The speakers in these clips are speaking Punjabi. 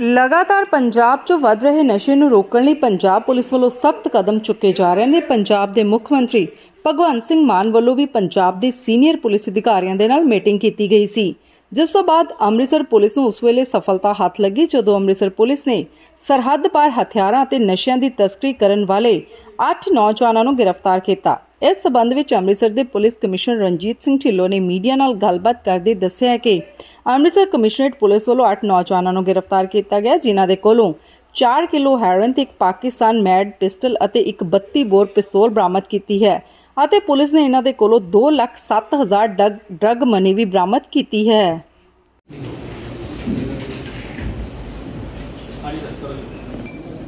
ਲਗਾਤਾਰ ਪੰਜਾਬ 'ਚ ਵੱਧ ਰਹੇ ਨਸ਼ੇ ਨੂੰ ਰੋਕਣ ਲਈ ਪੰਜਾਬ ਪੁਲਿਸ ਵੱਲੋਂ ਸਖਤ ਕਦਮ ਚੁੱਕੇ ਜਾ ਰਹੇ ਨੇ। ਪੰਜਾਬ ਦੇ ਮੁੱਖ ਮੰਤਰੀ ਭਗਵੰਤ ਸਿੰਘ ਮਾਨ ਵੱਲੋਂ ਵੀ ਪੰਜਾਬ ਦੇ ਸੀਨੀਅਰ ਪੁਲਿਸ ਅਧਿਕਾਰੀਆਂ ਦੇ ਨਾਲ ਮੀਟਿੰਗ ਕੀਤੀ ਗਈ ਸੀ। ਜਿਸ ਤੋਂ ਬਾਅਦ ਅੰਮ੍ਰਿਤਸਰ ਪੁਲਿਸ ਨੂੰ ਉਸ ਵੇਲੇ ਸਫਲਤਾ ਹੱਥ ਲੱਗੀ ਜਦੋਂ ਅੰਮ੍ਰਿਤਸਰ ਪੁਲਿਸ ਨੇ ਸਰਹੱਦ ਪਾਰ ਹਥਿਆਰਾਂ ਅਤੇ ਨਸ਼ਿਆਂ ਦੀ ਤਸਕਰੀ ਕਰਨ ਵਾਲੇ 8 ਨੌਜਵਾਨਾਂ ਨੂੰ ਗ੍ਰਿਫਤਾਰ ਕੀਤਾ। ਇਸ ਸਬੰਧ ਵਿੱਚ ਅੰਮ੍ਰਿਤਸਰ ਦੇ ਪੁਲਿਸ ਕਮਿਸ਼ਨਰ ਰਣਜੀਤ ਸਿੰਘ ਢਿੱਲੋਂ ਨੇ ਮੀਡੀਆ ਨਾਲ ਗੱਲਬਾਤ ਕਰਦੇ ਦੱਸਿਆ ਕਿ ਅੰਮ੍ਰਿਤਸਰ ਕਮਿਸ਼ਨਰੇਟ ਪੁਲਿਸ ਵੱਲੋਂ 8 ਨੌਜਵਾਨਾਂ ਨੂੰ ਗ੍ਰਿਫਤਾਰ ਕੀਤਾ ਗਿਆ, ਜਿਨ੍ਹਾਂ ਦੇ ਕੋਲੋਂ 4 ਕਿਲੋ ਹੈਰੋਇਨ ਤੇ ਇੱਕ ਪਾਕਿਸਤਾਨ ਮੈਡ ਪਿਸਟਲ ਅਤੇ ਇੱਕ 32 ਬੋਰ ਪਿਸਤੌਲ ਬਰਾਮਦ ਕੀਤੀ ਹੈ। ਅਤੇ ਪੁਲਿਸ ਨੇ ਇਹਨਾਂ ਦੇ ਕੋਲੋਂ 2 ਲੱਖ 7 ਹਜ਼ਾਰ ਡਰਗ ਡਰਗ ਮਨੀ ਵੀ ਬਰਾਮਦ ਕੀਤੀ ਹੈ।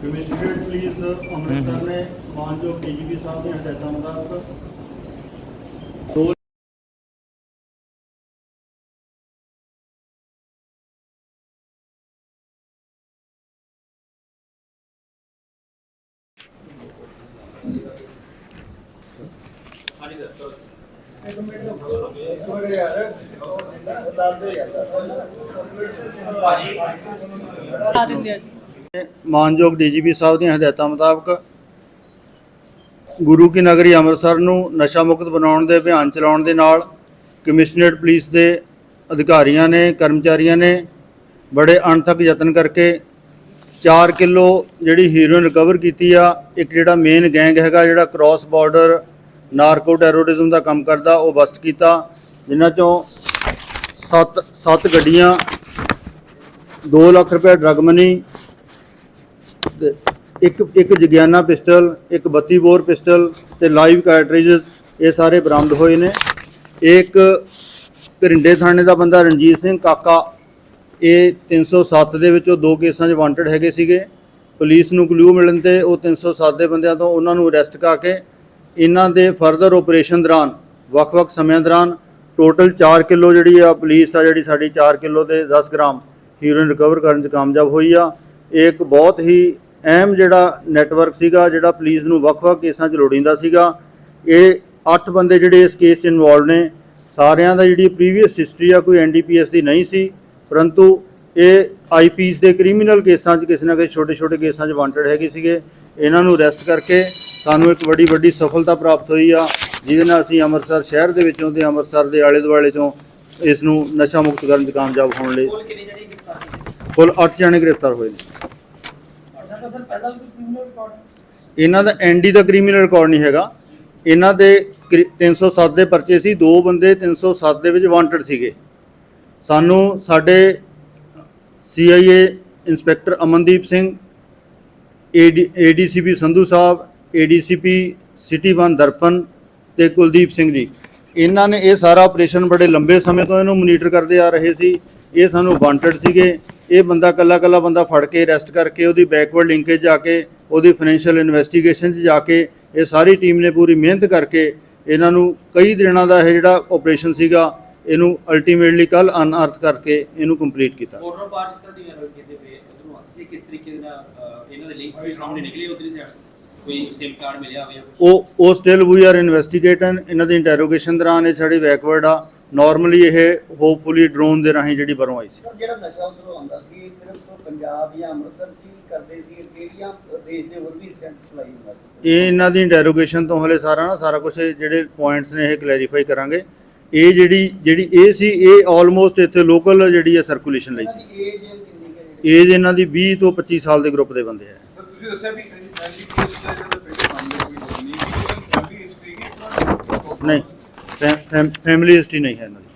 ਕਮਿਸ਼ਨਰੇਟ ਪੁਲਿਸ ਅੰਮ੍ਰਿਤਸਰ ਨੇ ਮਾਨਯੋਗ ਡੀਜੀਪੀ ਸਾਹਿਬ ਦੀਆਂ ਹਦਾਇਤਾਂ ਮੁਤਾਬਕ। ਦੋ ਆ ਦਿੰਦੇ ਆ ਜੀ ਮਾਨਯੋਗ ਡੀਜੀਪੀ ਸਾਹਿਬ ਦੀਆਂ ਹਦਾਇਤਾਂ ਮੁਤਾਬਕ ਗੁਰੂ ਕੀ ਨਗਰੀ ਅੰਮ੍ਰਿਤਸਰ ਨੂੰ ਨਸ਼ਾ ਮੁਕਤ ਬਣਾਉਣ ਦੇ, ਅਭਿਆਨ ਚਲਾਉਣ ਦੇ ਨਾਲ ਕਮਿਸ਼ਨਰੇਟ ਪੁਲਿਸ ਦੇ ਅਧਿਕਾਰੀਆਂ ਨੇ, ਕਰਮਚਾਰੀਆਂ ਨੇ ਬੜੇ ਅਣਥੱਕ ਯਤਨ ਕਰਕੇ 4 ਕਿਲੋ ਜਿਹੜੀ ਹੀਰੋਇਨ ਰਿਕਵਰ ਕੀਤੀ ਆ। ਇੱਕ ਜਿਹੜਾ ਮੇਨ ਗੈਂਗ ਹੈਗਾ ਜਿਹੜਾ ਕ੍ਰਾਸ ਬਾਰਡਰ ਨਾਰਕੋ ਟੈਰੋਰਿਜ਼ਮ ਦਾ ਕੰਮ ਕਰਦਾ, ਉਹ ਬਸਟ ਕੀਤਾ, ਜਿਨ੍ਹਾਂ ਚੋਂ 7 7 ਗੱਡੀਆਂ 2 ਲੱਖ ਰੁਪਏ ਡਰਗ ਮਨੀ ਇੱਕ ਇੱਕ ਜਗਿਆਨਾ ਪਿਸਟਲ, ਇੱਕ 32 ਬੋਰ ਪਿਸਟਲ ਤੇ ਲਾਈਵ ਕਾਰਟ੍ਰਿਜਸ ਇਹ ਸਾਰੇ ਬਰਾਮਦ ਹੋਏ ਨੇ। ਇੱਕ ਘਰਿੰਡੇ ਥਾਣੇ ਦਾ ਬੰਦਾ ਰਣਜੀਤ ਸਿੰਘ ਕਾਕਾ, ਇਹ 307 ਦੇ ਵਿੱਚੋਂ ਦੋ ਕੇਸਾਂ 'ਚ ਵਾਂਟਡ ਹੈਗੇ ਸੀਗੇ। ਪੁਲਿਸ ਨੂੰ ਕਲੂ ਮਿਲਣ ਤੇ ਉਹ 307 ਦੇ ਬੰਦਿਆਂ ਤੋਂ ਉਹਨਾਂ ਨੂੰ ਅਰੈਸਟ ਕਰਕੇ ਇਹਨਾਂ ਦੇ ਫਰਦਰ ਆਪਰੇਸ਼ਨ ਦੌਰਾਨ, ਵੱਖ-ਵੱਖ ਸਮਿਆਂ ਦੌਰਾਨ ਟੋਟਲ 4 ਕਿਲੋ ਜਿਹੜੀ ਆ ਪੁਲਿਸ ਆ ਜਿਹੜੀ ਸਾਡੀ 4 ਕਿਲੋ ਤੇ 10 ਗ੍ਰਾਮ ਹੀਰੋਇਨ ਰਿਕਵਰ ਕਰਨ 'ਚ ਕਾਮਯਾਬ ਹੋਈ ਆ। ਇਹ ਇੱਕ ਬਹੁਤ ਹੀ ਅਹਿਮ ਜਿਹੜਾ ਨੈਟਵਰਕ ਸੀਗਾ, ਜਿਹੜਾ ਪੁਲਿਸ ਨੂੰ ਵੱਖ-ਵੱਖ ਕੇਸਾਂ 'ਚ ਲੋੜੀਂਦਾ ਸੀਗਾ। ਇਹ 8 ਬੰਦੇ ਜਿਹੜੇ ਇਸ ਕੇਸ 'ਚ ਇਨਵੋਲਵ ਨੇ, ਸਾਰਿਆਂ ਦਾ ਜਿਹੜੀ ਪ੍ਰੀਵੀਅਸ ਹਿਸਟਰੀ ਆ ਕੋਈ ਐਨਡੀਪੀਐਸ ਦੀ ਨਹੀਂ ਸੀ, ਪਰੰਤੂ ਇਹ ਆਈਪੀਸ ਦੇ ਕ੍ਰਿਮੀਨਲ ਕੇਸਾਂ 'ਚ ਕਿਸੇ ਨਾ ਕਿਸੇ ਛੋਟੇ-ਛੋਟੇ ਕੇਸਾਂ 'ਚ ਵਾਂਟਡ ਹੈਗੇ ਸੀਗੇ। ਇਹਨਾਂ ਨੂੰ ਅਰੈਸਟ ਕਰਕੇ ਸਾਨੂੰ ਇੱਕ ਵੱਡੀ ਵੱਡੀ ਸਫਲਤਾ ਪ੍ਰਾਪਤ ਹੋਈ ਆ ਜਿਹਦੇ ਨਾਲ ਅਸੀਂ ਅੰਮ੍ਰਿਤਸਰ ਸ਼ਹਿਰ ਦੇ ਵਿੱਚੋਂ ਤੇ ਅੰਮ੍ਰਿਤਸਰ ਦੇ ਆਲੇ ਦੁਆਲੇ ਚੋਂ ਇਸ ਨੂੰ ਨਸ਼ਾ ਮੁਕਤ ਕਰਨ 'ਚ ਕਾਮਯਾਬ ਹੋਣ ਲਈ ਕੋਲ ਕਿੰਨੇ ਜਣੇ ਗ੍ਰਿਫਤਾਰ ਕੀਤੇ ਕੁੱਲ 8 ਜਣੇ ਗ੍ਰਿਫਤਾਰ ਹੋਏ ਨੇ। ਤਾਂ ਇਹਨਾਂ ਦਾ ਐਨਡੀ ਦਾ ਕ੍ਰਿਮੀਨਲ ਰਿਕਾਰਡ ਨਹੀਂ ਹੈਗਾ। ਇਹਨਾਂ ਦੇ ਕ੍ਰਿ- 307 ਦੇ ਪਰਚੇ ਸੀ ਦੋ ਬੰਦੇ 307 ਦੇ ਵਿੱਚ ਵਾਂਟਡ ਸੀਗੇ। ਸਾਨੂੰ ਸਾਡੇ CIA inspector Amandeep Singh ADCP Sandhu sahib ADCP city one Darpan ਤੇ ਕੁਲਦੀਪ ਸਿੰਘ ਜੀ। ਇਹਨਾਂ ਨੇ ਇਹ ਸਾਰਾ ਆਪਰੇਸ਼ਨ ਬੜੇ ਲੰਬੇ ਸਮੇਂ ਤੋਂ ਇਹਨੂੰ ਮੋਨੀਟਰ ਕਰਦੇ ਆ ਰਹੇ ਸੀ। ਇਹ ਸਾਨੂੰ ਵਾਂਟਡ ਸੀਗੇ। ਇਹ ਬੰਦਾ ਕੱਲਾ ਕੱਲਾ ਬੰਦਾ ਫੜ ਕੇ ਅਰੈਸਟ ਕਰਕੇ ਉਹਦੀ ਬੈਕਵਰਡ ਲਿੰਕੇਜ ਜਾ ਕੇ, ਉਹਦੀ ਫਾਈਨੈਂਸ਼ੀਅਲ ਇਨਵੈਸਟੀਗੇਸ਼ਨ 'ਚ ਜਾ ਕੇ, ਇਹ ਸਾਰੀ ਟੀਮ ਨੇ ਪੂਰੀ ਮਿਹਨਤ ਕਰਕੇ ਇਹਨਾਂ ਨੂੰ ਕਈ ਦਿਨਾਂ ਦਾ ਇਹ ਜਿਹੜਾ ਆਪਰੇਸ਼ਨ ਸੀਗਾ, ਇਹਨੂੰ ਅਲਟੀਮੇਟਲੀ ਕੱਲ ਅਨਅਰਥ ਕਰਕੇ ਇਹਨੂੰ ਕੰਪਲੀਟ ਕੀਤਾ। ਬੋਰਡਰ ਪਾਰ ਜਿਸ ਤਰ੍ਹਾਂ ਦੀ ਗੱਲ ਕੀਤੀ ਉਧਰੋਂ ਕਿਸੇ ਕਿਸ ਤਰੀਕੇ ਦੇ ਨਾਲ ਅਹ, ਇਹਨਾਂ ਦੇ ਲਿੰਕ ਵੀ ਸਾਹਮਣੇ ਨਿਕਲੇ ਉਧਰਲੀ ਸਾਈਡ ਕੋਈ ਸਿਮ ਕਾਰਡ ਮਿਲਿਆ ਹੋਵੇ ਜਾਂ ਕੁਛ? ਉਹ ਉਹ ਸਟਿਲ ਵੀ ਆਰ ਇਨਵੈਸਟੀਗੇਟਨ ਇਹਨਾਂ ਦੀ ਇੰਟਰੋਗੇਸ਼ਨ ਦੌਰਾਨ ਇਹ ਸਾਡੇ ਬੈਕਵਰਡ ਆ। ਨਾਰਮਲੀ ਇਹ ਹੋਪਫੁਲੀ ਡਰੋਨ ਦੇ ਰਾਹੀਂ ਜਿਹੜੀ ਬਰੋਂ ਆਈ ਸੀ। ਸਰ ਜਿਹੜਾ ਨਸ਼ਾ ਉਧਰੋਂ ਆਉਂਦਾ ਸੀ ਇਹ ਸਿਰਫ ਪੰਜਾਬ ਜਾਂ ਅੰਮ੍ਰਿਤਸਰ 'ਚ ਹੀ ਕਰਦੇ ਸੀ ਕਿਹੜੀਆਂ ਦੇਸ਼ ਦੇ ਹੋਰ ਵੀ ਹਿੱਸਿਆਂ 'ਚ ਸਪਲਾਈ ਹੁੰਦਾ ਸੀ? ਇਹ ਇਹਨਾਂ ਦੀ ਇੰਟਰੋਗੇਸ਼ਨ ਤੋਂ ਹਲੇ ਸਾਰਾ ਨਾ ਸਾਰਾ ਕੁਝ ਜਿਹੜੇ ਪੁਆਇੰਟਸ ਨੇ ਇਹ ਕਲੈਰੀਫਾਈ ਕਰਾਂਗੇ। ਇਹ ਜਿਹੜੀ ਜਿਹੜੀ ਇਹ ਸੀ ਇਹ ਆਲਮੋਸਟ ਇੱਥੇ ਲੋਕਲ ਜਿਹੜੀ ਹੈ ਸਰਕੂਲੇਸ਼ਨ ਲਈ ਇਹਨਾਂ ਦੀ ਏਜ ਏਜ ਇਹਨਾਂ ਦੀ 20 ਤੋਂ 25 ਸਾਲ ਦੇ ਗਰੁੱਪ ਦੇ ਬੰਦੇ ਆ। ਸਰ ਤੁਸੀਂ ਦੱਸਿਆ ਵੀ ਐਨਡੀਪੀਐਸ ਦਾ ਜਿਹੜਾ ਪੇਪਰ ਮਾਮਲੇ ਕੋਈ ਹੋਰ ਨਹੀਂ ਫੈਮਿਲੀ ਹਿਸਟਰੀ ਕਿਸ ਨਹੀਂ ਫੈਮਿਲੀ ਹਿਸਟਰੀ ਨਹੀਂ ਹੈ ਇਹਨਾਂ ਦੀ।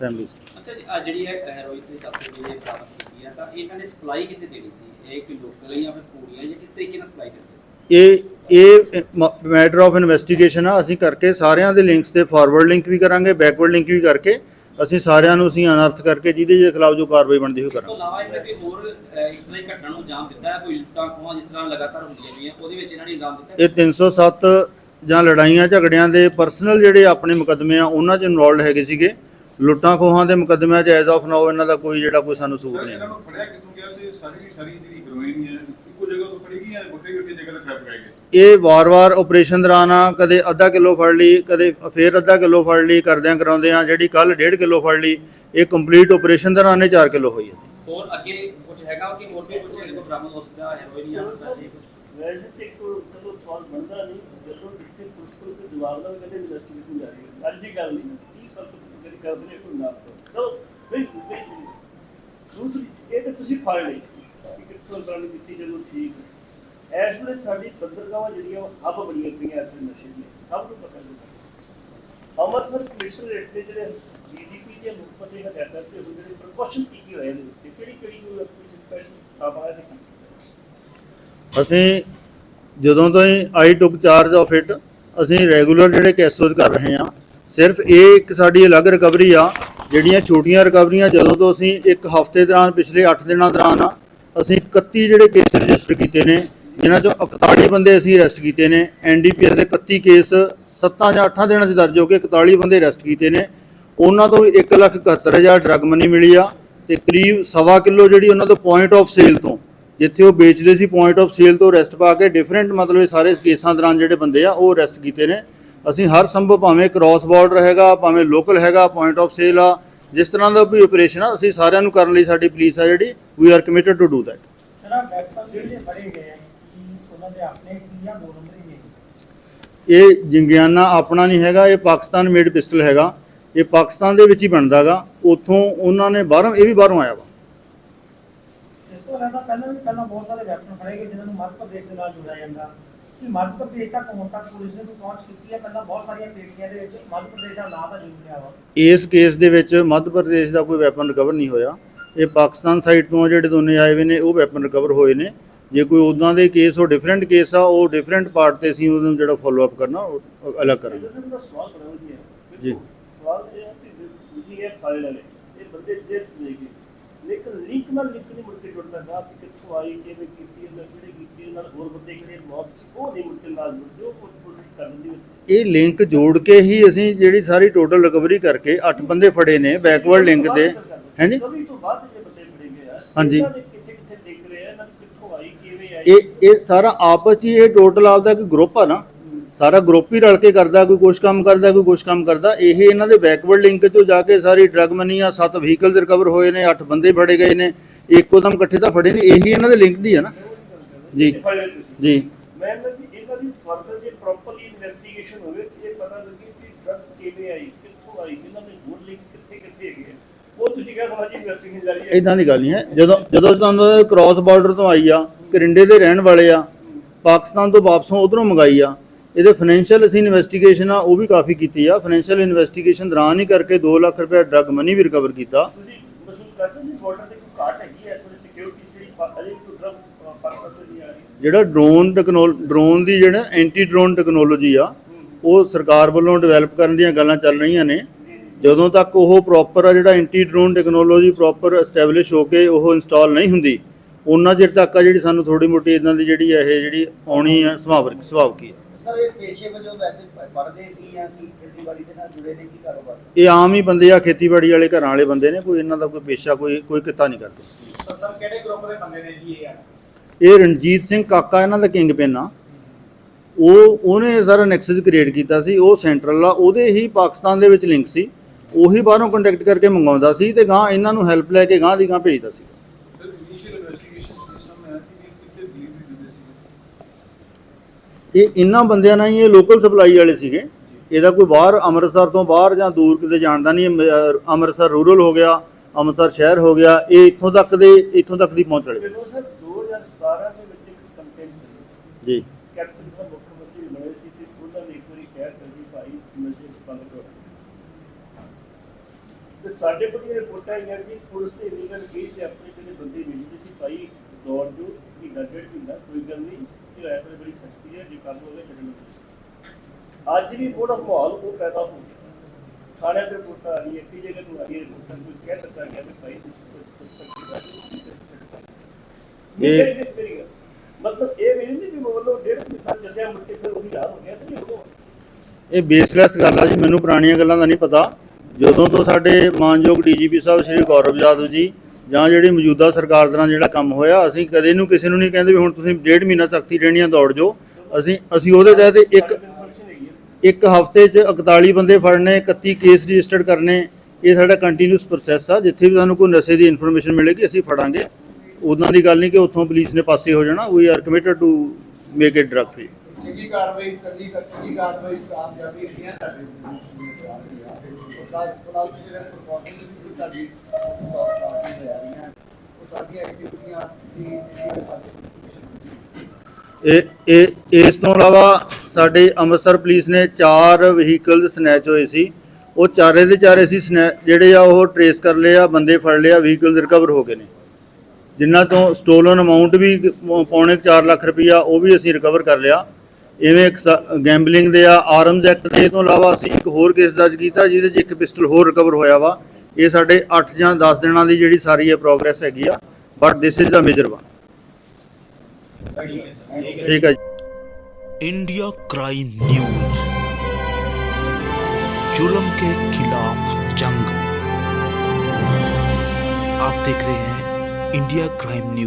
ਫੈਮਿਲੀ ਹਿਸਟਰੀ ਅੱਛਾ ਜੀ ਆ ਜਿਹੜੀ ਹੈ ਹੈਰੋਇਨ ਦੀ ਤੱਤ ਜਿਹੜੀ ਪ੍ਰਾਪਤ ਕੀਤੀ ਹੈ ਤਾਂ ਇਹਨਾਂ ਨੇ ਸਪਲਾਈ ਕਿੱਥੇ ਦੇਣੀ ਸੀ? ਇਹ ਕਿ ਲੋਕਲ ਜਾਂ ਫਿਰ ਪੂਰੀਆਂ ਜਾਂ ਕਿਸ ਤਰੀਕੇ ਨਾਲ ਸਪਲਾਈ ਕਰਦੇ ਇਹ ਇਹ ਮੈਟਰ ਆਫ ਇਨਵੈਸਟੀਗੇਸ਼ਨ ਆ। ਅਸੀਂ ਕਰਕੇ ਸਾਰਿਆਂ ਦੇ ਲਿੰਕਸ ਤੇ ਫਾਰਵਰਡ ਲਿੰਕ ਵੀ ਕਰਾਂਗੇ ਬੈਕਵਰਡ ਲਿੰਕ ਵੀ ਕਰਕੇ ਅਸੀਂ ਸਾਰਿਆਂ ਨੂੰ ਅਸੀਂ ਅਨਰਥ ਕਰਕੇ ਜਿਹਦੇ ਜਿਹਦੇ ਖਿਲਾਫ ਜੋ ਕਾਰਵਾਈ ਬਣਦੀ ਹੋਈ ਇਸ ਤੋਂ ਕਰਾਂਗੇ। ਇਲਾਵਾ ਇਹਨਾਂ ਨੇ ਕੋਈ ਹੋਰ ਅਹ, ਇਸ ਤਰ੍ਹਾਂ ਦੀ ਘਟਨਾ ਨੂੰ ਅੰਜਾਮ ਦਿੱਤਾ ਹੈ ਕੋਈ ਲੁੱਟਾਂ ਖੋਹਾਂ ਜਿਸ ਤਰ੍ਹਾਂ ਲਗਾਤਾਰ ਹੁੰਦੀਆਂ ਪਈਆਂ ਉਹਦੇ ਵਿੱਚ ਇਹਨਾਂ ਨੇ ਅੰਜਾਮ ਦਿੱਤਾ ਹੈ? ਇਹ 307 ਜਾਂ ਲੜਾਈਆਂ ਝਗੜਿਆਂ ਦੇ ਪਰਸਨਲ ਜਿਹੜੇ ਆਪਣੇ ਮੁਕੱਦਮੇ ਆ ਉਹਨਾਂ 'ਚ ਇਨਵੋਲਡ ਹੈਗੇ ਸੀਗੇ। ਲੁੱਟਾਂ ਖੋਹਾਂ ਦੇ ਮੁਕੱਦਮਿਆਂ 'ਚ ਐਜ਼ ਆਫ ਨਾਓ ਇਹਨਾਂ ਦਾ ਕੋਈ ਜਿਹੜਾ ਕੋਈ ਸਾਨੂੰ ਸੂਟ ਸਰ ਨਹੀਂ ਇਹਨਾਂ ਨੂੰ ਫੜਿਆ ਕਿਤੋਂ ਗਿਆ? ਤੇ ਸਾਰੀ ਦੀ ਸਾਰੀ ਜਿਹੜੀ ਹੀਰੋਇਨ ਹੈ ਜਗ੍ਹਾ ਤੋਂ ਫੜੀ ਗਈ ਹੈ ਵੱਖਰੀ ਵੱਖਰੀ ਜਗ੍ਹਾ ਤੇ ਟ੍ਰੈਪ ਗਏ। ਇਹ ਵਾਰ-ਵਾਰ ਆਪਰੇਸ਼ਨ ਦੌਰਾਨ ਆ ਕਦੇ ਅੱਧਾ ਕਿਲੋ ਫੜ ਲਈ ਕਦੇ ਫੇਰ ਅੱਧਾ ਕਿਲੋ ਫੜ ਲਈ ਕਰਦਿਆਂ ਕਰਾਉਂਦੇ ਆ ਜਿਹੜੀ ਕੱਲ 1.5 ਕਿਲੋ ਫੜ ਲਈ ਇਹ ਕੰਪਲੀਟ ਆਪਰੇਸ਼ਨ ਦੌਰਾਨ ਇਹ 4 ਕਿਲੋ ਹੋਈ ਹੈ। ਹੋਰ ਅੱਗੇ ਕੁਝ ਹੈਗਾ ਕਿ ਹੋਰ ਵੀ ਕੁਝ ਇਹਦੇ ਕੋਲ ਬਰਾਮਦ ਹੋ ਸਕਦਾ ਹੈਰੋਇਨ ਜਾਂ ਸੀ ਵੈਸੇ ਤੇ ਕੋਈ ਕਦੋਂ ਸਵਾਲ ਬਣਦਾ ਨਹੀਂ ਜਦੋਂ ਇੱਥੇ ਪੁਲਿਸ ਕੋਲ ਕੋਈ ਜਵਾਬ ਦਾ ਕਹਿੰਦੇ ਇਨਵੈਸਟੀਗੇਸ਼ਨ ਜਾਰੀ ਹੈ। ਅੱਜ ਦੀ ਗੱਲ ਨਹੀਂ 30 ਸਾਲ ਤੋਂ ਜਿਹੜੀ ਕਰਦੇ ਨੇ ਕੋਈ ਨਾ। ਚਲੋ ਨਹੀਂ। ਦੂਸਰੀ ਇਹ ਤਾਂ ਤੁਸੀਂ ਫੜ ਲਈ। ਕਿ ਗੱਲ ਕੀਤੀ ਜਦੋਂ ਠੀਕ ਹੈ। ਵੇਲੇ ਸਾਡੀ ਬੰਦਰਗਾਹਾਂ ਜਿਹੜੀਆਂ ਹੱਬ ਬਣੀਆਂ ਪਈਆਂ ਇਸ ਨਸ਼ੇ ਦੀਆਂ, ਸਭ ਨੂੰ ਪਤਾ ਹੈ ਅੰਮ੍ਰਿਤਸਰ ਕਮਿਸ਼ਨਰ ਰੇਟ ਦੇ ਜਿਹੜੇ ਡੀਜੀਪੀ ਦੇ ਮੁੱਖ ਹਦਾਇਤਾਂ ਤੇ ਉਹ ਜਿਹੜੇ ਪ੍ਰਕੌਸ਼ਨ ਕੀ ਹੋਏ ਨੇ ਤੇ ਕਿਹੜੀ ਕਿਹੜੀ ਕੋਈ ਆਪਣੀ ਸਪੈਸ਼ਲ ਸਟਾਫ ਆਇਆ ਤੇ ਅਸੀਂ ਜਦੋਂ ਤੋਂ ਹੀ I took charge of it ਅਸੀਂ ਰੈਗੂਲਰ ਜਿਹੜੇ ਕੇਸਸ ਕਰ ਰਹੇ ਹਾਂ, ਸਿਰਫ ਇਹ ਇੱਕ ਸਾਡੀ ਅਲੱਗ ਰਿਕਵਰੀ ਆ, ਜਿਹੜੀਆਂ ਛੋਟੀਆਂ ਰਿਕਵਰੀਆਂ ਜਦੋਂ ਤੋਂ ਅਸੀਂ ਇੱਕ ਹਫ਼ਤੇ ਦੌਰਾਨ, ਪਿਛਲੇ 8 ਦਿਨਾਂ ਦੌਰਾਨ ਆ ਅਸੀਂ 31 ਜਿਹੜੇ ਕੇਸ ਰਜਿਸਟਰ ਕੀਤੇ ਨੇ, ਜਿਨ੍ਹਾਂ ਚੋਂ 41 ਬੰਦੇ ਅਸੀਂ ਅਰੈਸਟ ਕੀਤੇ ਨੇ ਐਨਡੀਪੀਐਸ ਦੇ 31 ਕੇਸ 7 ਜਾਂ 8 ਦਿਨਾਂ 'ਚ ਦਰਜ ਹੋ ਕੇ 41 ਬੰਦੇ ਅਰੈਸਟ ਕੀਤੇ ਨੇ। ਉਹਨਾਂ ਤੋਂ 171000 ਡਰੱਗ ਮਨੀ ਮਿਲੀ ਆ ਤੇ ਕਰੀਬ ਸਵਾ ਕਿਲੋ ਜਿਹੜੀ ਉਹਨਾਂ ਤੋਂ ਪੁਆਇੰਟ ਆਫ ਸੇਲ ਤੋਂ, ਜਿੱਥੇ ਉਹ ਵੇਚਦੇ ਸੀ ਪੁਆਇੰਟ ਆਫ ਸੇਲ ਤੋਂ ਅਰੈਸਟ ਪਾ ਕੇ ਡਿਫਰੈਂਟ ਮਤਲਬ ਇਹ ਸਾਰੇ ਕੇਸਾਂ ਦੌਰਾਨ ਜਿਹੜੇ ਬੰਦੇ ਆ, ਉਹ ਅਰੈਸਟ ਕੀਤੇ ਨੇ। ਅਸੀਂ ਹਰ ਸੰਭਵ ਭਾਵੇਂ ਕ੍ਰਾਸ ਬਾਰਡਰ ਹੈਗਾ, ਭਾਵੇਂ ਲੋਕਲ ਹੈਗਾ ਪੁਆਇੰਟ ਆਫ ਸੇਲ ਆ ਜਿਸ ਤਰ੍ਹਾਂ ਦਾ ਵੀ ਆਪਰੇਸ਼ਨ ਆ ਅਸੀਂ ਸਾਰਿਆਂ ਨੂੰ ਕਰਨ ਲਈ ਸਾਡੀ ਪੁਲਿਸ ਆ ਜਿਹੜੀ we are committed to do that ਇਹ ਜਿੰਗਿਆਨਾ ਆਪਣਾ ਨਹੀਂ ਹੈਗਾ ਇਹ ਪਾਕਿਸਤਾਨ ਮੇਡ ਪਿਸਟਲ ਹੈਗਾ। ਇਹ ਪਾਕਿਸਤਾਨ ਦੇ ਵਿੱਚ ਹੀ ਬਣਦਾਗਾ ਉੱਥੋਂ ਉਹਨਾਂ ਨੇ ਬਾਹਰੋਂ ਇਹ ਵੀ ਬਾਹਰੋਂ ਆਇਆ ਵਾ। ਇਸ ਤੋਂ ਇਲਾਵਾ ਪਹਿਲਾਂ ਵੀ ਪਹਿਲਾਂ ਬਹੁਤ ਸਾਰੇ ਵੈਪਨ ਫੜੇ ਗਏ ਜਿਨ੍ਹਾਂ ਨੂੰ ਮੱਧ ਪ੍ਰਦੇਸ਼ ਦੇ ਨਾਲ ਜੋੜਿਆ ਜਾਂਦਾ। ਮੱਧ ਪ੍ਰਦੇਸ਼ ਤੱਕ ਹੁਣ ਤੱਕ ਪੁਲਿਸ ਨੇ ਪਹੁੰਚ ਕੀਤੀ ਹੈ? ਪਹਿਲਾਂ ਬਹੁਤ ਸਾਰੀਆਂ ਪੇਸ਼ੀਆਂ ਦੇ ਵਿੱਚ ਮੱਧ ਪ੍ਰਦੇਸ਼ ਦਾ ਨਾਂ ਤਾਂ ਜ਼ਰੂਰ ਲਿਆ ਵਾ ਇਸ ਕੇਸ ਦੇ ਵਿੱਚ ਮੱਧ ਪ੍ਰਦੇਸ਼ ਦਾ ਕੋਈ ਵੈਪਨ ਰਿਕਵਰ ਨਹੀਂ ਹੋਇਆ। ਇਹ ਪਾਕਿਸਤਾਨ ਸਾਈਡ ਤੋਂ ਜਿਹੜੇ ਦੋਨੇ ਆਏ ਹੋਏ ਨੇ ਉਹ ਵੈਪਨ ਰਿਕਵਰ ਹੋਏ ਨੇ। ਜੇ ਕੋਈ ਉਦਾਂ ਦੇ ਕੇਸ ਉਹ ਡਿਫਰੈਂਟ ਕੇਸ ਆ ਉਹ ਡਿਫਰੈਂਟ ਪਾਰਟ ਤੇ ਅਸੀਂ ਉਹਨੂੰ ਜਿਹੜਾ ਫੋਲੋ ਅਪ ਕਰਨਾ ਉਹ ਅਲੱਗ ਕਰਾਂਗੇ। ਜੀ। ਸਵਾਲ ਇਹ ਹੈ ਕਿ ਤੁਸੀਂ ਇਹ ਫਾਇਲ ਵਾਲੇ ਇਹ ਬੰਦੇ ਜੇਲ੍ਹ ਚ ਲੈ ਗਏ ਲੇਕਿਨ ਲਿੰਕ ਨਾਲ ਲਿੰਕ ਨਹੀਂ ਮੁੜ ਕੇ ਜੁੜਦਾ ਨਾ ਕਿ ਕਿੱਥੋਂ ਆਈ ਕਿਵੇਂ ਕੀਤੀ ਇਹਨਾਂ ਕਿਹੜੇ ਕੀਤੀ ਇਹਨਾਂ ਹੋਰ ਬੰਦੇ ਕਿਹੜੇ ਮੌਤ ਸੀ ਉਹ ਨਹੀਂ ਮੁੜ ਕੇ ਨਾਲ ਜੁੜਦੇ ਉਹ ਪੁਲਿਸ ਪੁਲਿਸ ਕਰ ਦਿੰਦੀ ਹੈ ਇਹ ਲਿੰਕ ਜੋੜ ਕੇ ਹੀ ਅਸੀਂ ਜਿਹੜੀ ਸਾਰੀ ਟੋਟਲ ਰਿਕਵਰੀ ਕਰਕੇ 8 ਬੰਦੇ ਫੜੇ ਨੇ ਬੈਕਵਰਡ ਲਿੰਕ ਦੇ। ਹਾਂਜੀ? ਹਾਂਜੀ। ਇਹਨਾਂ ਦੇ ਕਿੱਥੇ ਕਿੱਥੇ ਦੇਖ ਰਹੇ ਆ ਇਹਨਾਂ ਦੀ ਕਿੱਥੋਂ ਆਈ ਕਿਵੇਂ ਆਈ? ਇਹ ਇਹ ਸਾਰਾ ਆਪਸ 'ਚ ਹੀ ਇਹ ਟੋਟਲ ਆਪਦਾ ਇੱਕ ਗਰੁੱਪ ਆ ਨਾ। ਸਾਰਾ ਗਰੁੱਪ ਹੀ ਰਲ ਕੇ ਕਰਦਾ ਕੋਈ ਕੁਛ ਕੰਮ ਕਰਦਾ ਕੋਈ ਕੁਛ ਕੰਮ ਕਰਦਾ ਇਹ ਇਹਨਾਂ ਦੇ ਬੈਕਵਰਡ ਲਿੰਕ 'ਚੋਂ ਜਾ ਕੇ ਸਾਰੀ ਡਰਗ ਮਨੀ ਆ ਸੱਤ ਵਹੀਕਲਸ ਰਿਕਵਰ ਹੋਏ ਨੇ ਅੱਠ ਬੰਦੇ ਫੜੇ ਗਏ ਨੇ ਇੱਕੋ ਦਮ ਇਕੱਠੇ ਤਾਂ ਫੜੇ ਨੇ ਇਹੀ ਇਹਨਾਂ ਦੇ ਲਿੰਕ ਦੀ ਆ ਨਾ ਜੀ। ਜੀ ਮੈਂ ਨਾ ਜੀ ਇਹਨਾਂ ਦੀ ਫਰਦਰ ਜੇ ਪ੍ਰੋਪਰਲੀ ਇਨਵੈਸਟੀਗੇਸ਼ਨ ਹੋਵੇ ਤੇ ਇਹ ਪਤਾ ਲੱਗੇ ਕਿ ਡਰਗ ਕਿਵੇਂ ਆਈ ਕਿੱਥੋਂ ਆਈ ਇਹਨਾਂ ਦੇ ਹੋਰ ਲਿੰਕ ਕਿੱਥੇ ਕਿੱਥੇ ਹੈਗੇ ਆ। ਉਹ ਤੁਸੀਂ ਕਿਹਾ ਸਮਾਜੀ ਇਨਵੈਸਟੀਗੇਸ਼ਨ ਜਾਰੀ ਹੈ ਇਦਾਂ ਦੀ ਗੱਲ ਨਹੀਂ ਹੈ ਜਦੋਂ ਜਦੋਂ ਤੁਹਾਨੂੰ ਕ੍ਰਾਸ ਬਾਰਡਰ ਤੋਂ ਆਈ ਆ ਕਰਿੰਡੇ ਦੇ ਰਹਿਣ ਵਾਲੇ ਆ ਪਾਕਿਸਤਾਨ ਤੋਂ ਵਾਪਸੋਂ ਉਧਰੋਂ ਮੰਗਾਈ ਆ ਇਹਦੇ ਫਾਈਨੈਂਸ਼ੀਅਲ ਅਸੀਂ ਇਨਵੈਸਟੀਗੇਸ਼ਨ ਆ ਉਹ ਵੀ ਕਾਫੀ ਕੀਤੀ ਆ। ਫਾਈਨੈਂਸ਼ੀਅਲ ਇਨਵੈਸਟੀਗੇਸ਼ਨ ਦੌਰਾਨ ਹੀ ਕਰਕੇ 2 ਲੱਖ ਰੁਪਏ ਡਰਗ ਮਨੀ ਵੀ ਰਿਕਵਰ ਕੀਤਾ। ਤੁਸੀਂ ਮਹਿਸੂਸ ਕਰਦੇ ਹੋ ਕਿ ਬਾਰਡਰ ਤੇ ਕੋਈ ਘਾਟ ਹੈਗੀ ਹੈ? ਇਸ ਵੇਲੇ ਸਿਕਿਉਰਿਟੀ ਜਿਹੜੀ ਅਜੇ ਡਰਗ ਡਰੋਨ ਡਰੋਨ ਦੀ ਜਿਹੜਾ ਐਂਟੀ ਡਰੋਨ ਟੈਕਨੋਲੋਜੀ ਆ ਉਹ ਸਰਕਾਰ ਵੱਲੋਂ ਡਿਵੈਲਪ ਕਰਨ ਦੀਆਂ ਗੱਲਾਂ ਚੱਲ ਰਹੀਆਂ ਨੇ। ਜਦੋਂ ਤੱਕ ਉਹ ਪ੍ਰੋਪਰ ਆ ਜਿਹੜਾ anti drone technology proper establish ਹੋ ਕੇ ਉਹ ਇੰਸਟਾਲ ਨਹੀਂ ਹੁੰਦੀ ਉਹਨਾਂ ਚਿਰ ਤੱਕ ਆ ਜਿਹੜੀ ਸਾਨੂੰ ਥੋੜੀ ਮੋਟੀ ਇਦਾਂ ਦੀ ਜਿਹੜੀ ਇਹ ਜਿਹੜੀ ਆਉਣੀ ਆ ਸੁਭਾਵਿਕ ਸੁਭਾਵ ਕੀ ਆ। ਸਰ ਇਹ ਪੇਸ਼ੇ ਵਜੋਂ ਵੈਸੇ ਪ- ਪੜ੍ਹਦੇ ਸੀ ਜਾਂ ਕੀ ਖੇਤੀਬਾੜੀ ਦੇ ਨਾਲ ਜੁੜੇ ਨੇ ਕੀ ਕਾਰੋਬਾਰ ਇਹ ਆਮ ਹੀ ਬੰਦੇ ਆ ਖੇਤੀਬਾੜੀ ਵਾਲੇ ਘਰਾਂ ਵਾਲੇ ਬੰਦੇ ਨੇ ਕੋਈ ਇਹਨਾਂ ਦਾ ਕੋਈ ਪੇਸ਼ਾ ਕੋਈ ਕੋਈ ਕਿੱਤਾ ਨਹੀਂ ਕਰਦੇ। ਸਰ ਸਰ ਕਿਹੜੇ ਗਰੁੱਪ ਦੇ ਬੰਦੇ ਨੇ ਜੀ ਇਹ ਆ? ਇਹ ਰਣਜੀਤ ਸਿੰਘ ਕਾਕਾ ਇਹਨਾਂ ਦਾ ਕਿੰਗ ਪਿਨ ਆ। ਉਹ ਉਹਨੇ ਸਾਰਾ ਨੈਕਸਸ ਕ੍ਰੀਏਟ ਕੀਤਾ ਸੀ ਉਹ ਸੈਂਟਰਲ ਆ ਉਹਦੇ ਹੀ ਪਾਕਿਸਤਾਨ ਦੇ ਵਿੱਚ ਲਿੰਕ ਸੀ। ਉਹੀ ਬਾਹਰੋਂ ਕੰਟੈਕਟ ਕਰਕੇ ਮੰਗਾਉਂਦਾ ਸੀ ਤੇ ਗਾਂ ਇਹਨਾਂ ਨੂੰ ਹੈਲਪ ਲੈ ਕੇ ਗਾਂ ਦੀ ਗਾਂ ਭੇਜਦਾ ਸੀ ਸਰ ਇਨੀਸ਼ੀਅਲ ਇਨਵੈਸਟੀਗੇਸ਼ਨ ਜਿਸ ਸਮੇਂ ਆਇਆ ਕਿ ਇਹ ਕਿੱਥੇ ਡਿਲੀਵਰੀ ਦਿੰਦੇ ਸੀ ਇਹ ਇਹਨਾਂ ਬੰਦਿਆਂ ਨਾਲ ਹੀ ਇਹ ਲੋਕਲ ਸਪਲਾਈ ਵਾਲੇ ਸੀਗੇ। ਇਹਦਾ ਕੋਈ ਬਾਹਰ ਅੰਮ੍ਰਿਤਸਰ ਤੋਂ ਬਾਹਰ ਜਾਂ ਦੂਰ ਕਿਤੇ ਜਾਣਦਾ ਨਹੀਂ ਅੰਮ੍ਰਿਤਸਰ ਰੂਰਲ ਹੋ ਗਿਆ ਅੰਮ੍ਰਿਤਸਰ ਸ਼ਹਿਰ ਹੋ ਗਿਆ ਇਹ ਇੱਥੋਂ ਤੱਕ ਦੇ ਇੱਥੋਂ ਤੱਕ ਦੀ ਪਹੁੰਚ ਵਾਲੇ ਸਰ 2017 ਦੇ ਵਿੱਚ ਇੱਕ ਕੰਪੇਨ ਚੱਲੀ ਜੀ। ਕੈਪਟਨ ਸਾਹਿਬ ਮੁੱਖ ਮੰਤਰੀ ਬਣੇ ਸੀ ਤੇ ਉਹਨਾਂ ਨੇ ਇੱਕ ਵਾਰੀ ਕਹਿ ਦਿੱਤੀ ਭਾਈ ਨਸ਼ੇ ਬੰਦ ਕਰੋ ਤੇ ਸਾਡੇ ਕੋਲ ਇਹ ਰਿਪੋਰਟਾਂ ਆਈਆਂ ਸੀ ਪੁਲਿਸ ਨੇ ਇਲੀਗਲ ਕੇਸ ਆਪਣੇ ਜਿਹੜੇ ਬੰਦੇ ਵੇਚਦੇ ਸੀ ਭਾਈ ਦੌੜ ਜੋ ਮਹੀਨਾ ਡੇਢ ਮਹੀਨਾ ਕੋਈ ਗੱਲ ਨਹੀਂ ਕਿ ਐ ਤੇ ਬੜੀ ਸਖਤੀ ਹੈ ਜੇ ਕੰਮ ਹੋਵੇ ਛੱਡਣ ਨੂੰ ਅੱਜ ਵੀ ਥੋੜਾ ਮਾਹੌਲ ਉਹ ਪੈਦਾ ਹੋ ਗਿਆ। ਥਾਣੇ ਤੇ ਰਿਪੋਰਟਾਂ ਆ ਰਹੀ ਹੈ ਕਿ ਜਗ੍ਹਾ ਤੋਂ ਆ ਰਹੀ ਹੈ ਰਿਪੋਰਟਾਂ ਕੋਈ ਕਹਿ ਦਿੱਤਾ ਗਿਆ ਕਿ ਭਾਈ ਇਹ- ਮਤਲਬ ਇਹ ਵੀ ਨਹੀਂ ਕਿ ਮਤਲਬ ਡੇਢ ਮਹੀਨਾ ਚੱਲਿਆ ਮੁੜ ਕੇ ਫਿਰ ਉਹੀ ਹਾਲ ਹੋ ਗਿਆ ਤੇ ਉਹ ਇਹ ਬੇਸਲੈਸ ਗੱਲ ਆ ਜੀ ਮੈਨੂੰ ਪੁਰਾਣੀਆਂ ਗੱਲਾਂ ਦਾ ਨਹੀਂ ਪਤਾ। ਜਦੋਂ ਤੋਂ ਸਾਡੇ ਮਾਨਯੋਗ ਡੀਜੀਪੀ ਸਾਹਿਬ ਸ਼੍ਰੀ ਗੌਰਵ ਯਾਦਵ ਜੀ ਜਾਂ ਜਿਹੜੀ ਮੌਜੂਦਾ ਸਰਕਾਰ ਦੌਰਾਨ ਜਿਹੜਾ ਕੰਮ ਹੋਇਆ, ਅਸੀਂ ਕਦੇ ਨੂੰ ਕਿਸੇ ਨੂੰ ਨਹੀਂ ਕਹਿੰਦੇ ਵੀ ਹੁਣ ਤੁਸੀਂ ਡੇਢ ਮਹੀਨਾ ਸਖਤੀ ਰਹਿਣੀਆਂ ਦੌੜ ਜਾਓ। ਅਸੀਂ ਅਸੀਂ ਉਹਦੇ ਤਹਿਤ ਇੱਕ ਇੱਕ ਹਫ਼ਤੇ 'ਚ 41 ਬੰਦੇ ਫੜਨੇ 31 ਕੇਸ ਰਜਿਸਟਰਡ ਕਰਨੇ, ਇਹ ਸਾਡਾ ਕੰਟੀਨਿਊਸ ਪ੍ਰੋਸੈਸ ਆ। ਜਿੱਥੇ ਵੀ ਸਾਨੂੰ ਕੋਈ ਨਸ਼ੇ ਦੀ ਇਨਫੋਰਮੇਸ਼ਨ ਮਿਲੇਗੀ, ਅਸੀਂ ਫੜਾਂਗੇ। ਉਹਨਾਂ ਦੀ ਗੱਲ ਨਹੀਂ ਕਿ ਉੱਥੋਂ ਪੁਲਿਸ ਨੇ ਪਾਸੇ ਹੋ ਜਾਣਾ। We are committed to make it drug free ਚੰਗੀ ਕਾਰਵਾਈ ਕੱਲੀ ਕੱਲੀ ਕਾਰਵਾਈ ਕਾਮਯਾਬੀ ਇੰਡੀਆ ਸਾਡੇ ਪਲੱਸ ਪਲੱਸ ਜਿਹੜੇ ਪ੍ਰੋਪੋਜ਼ਲ ਵੀ ਤੁਹਾਡੀ ਪਾਰਟੀ ਹੋਇਆ ਰਹੀਆਂ ਉਹ ਸਾਡੀਆਂ ਐਕਟੀਵਿਟੀਆਂ ਦੀ ਇਹ ਇਹ, ਇਸ ਤੋਂ ਇਲਾਵਾ ਸਾਡੇ ਅੰਮ੍ਰਿਤਸਰ ਪੁਲਿਸ ਨੇ ਚਾਰ ਵਹੀਕਲ ਸਨੈਚ ਹੋਏ ਸੀ। ਉਹ ਚਾਰੇ ਦੇ ਚਾਰੇ ਸੀ ਸਨੈ ਜਿਹੜੇ ਆ ਉਹ ਟਰੇਸ ਕਰ ਲਏ ਆ, ਬੰਦੇ ਫੜ ਲਿਆ ਵਹੀਕਲ ਰਿਕਵਰ ਹੋ ਗਏ ਨੇ। ਜਿਨ੍ਹਾਂ ਤੋਂ ਸਟੋਲਨ ਅਮਾਉਂਟ ਵੀ ਪ- ਪੌਣੇ 4 ਲੱਖ ਰੁਪਈਆ ਉਹ ਵੀ ਅਸੀਂ ਰਿਕਵਰ ਕਰ ਲਿਆ। ਇਵੇਂ ਇੱਕ ਗੈਂਬਲਿੰਗ ਦੇ ਆ ਆਰਮਜ਼ ਐਕਟ ਦੇ ਤੋਂ ਇਲਾਵਾ ਅਸੀਂ ਇੱਕ ਹੋਰ ਕੇਸ ਦਰਜ ਕੀਤਾ ਜਿਹਦੇ 'ਚ ਇੱਕ ਪਿਸਟਲ ਹੋਰ ਰਿਕਵਰ ਹੋਇਆ ਵਾ ਇਹ ਸਾਡੇ 8 ਜਾਂ 10 ਦਿਨਾਂ ਦੀ ਜਿਹੜੀ ਸਾਰੀ ਇਹ ਪ੍ਰੋਗਰੈਸ ਹੈਗੀ ਆ but this is the major one ਠੀਕ ਹੈ ਜੀ इंडिया क्राइम न्यूज जुल्म के खिलाफ जंग आप देख रहे हैं इंडिया क्राइम न्यूज